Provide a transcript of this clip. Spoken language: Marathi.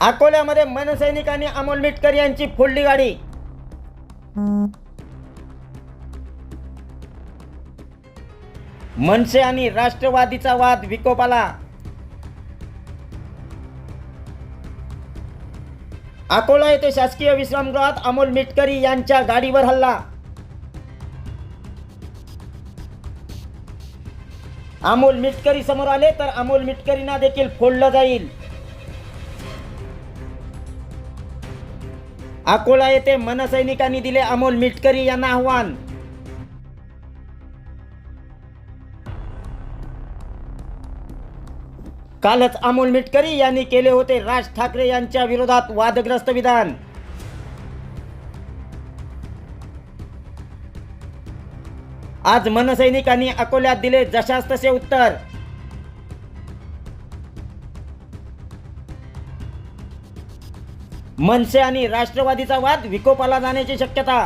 अकोल्यामध्ये मनसैनिक आणि अमोल मिटकर यांची फोडली गाडी. मनसे आणि राष्ट्रवादीचा वाद विकोपाला. अकोला येथे शासकीय विश्रामगृहात अमोल मिटकरी यांच्या गाडीवर हल्ला. अमोल मिटकरी समोर आले तर अमोल मिटकरींना देखील फोडलं जाईल. अकोला येथे मनसैनिकांनी दिले अमोल मिटकरी यांना आव्हान. कालच अमोल मिटकरी यांनी केले होते राज ठाकरे यांच्या विरोधात वादग्रस्त विधान. आज मनसैनिकांनी अकोल्यात दिले जशास तसे उत्तर. मनसे आणि राष्ट्रवादीचा वाद विकोपाला जाण्याची शक्यता.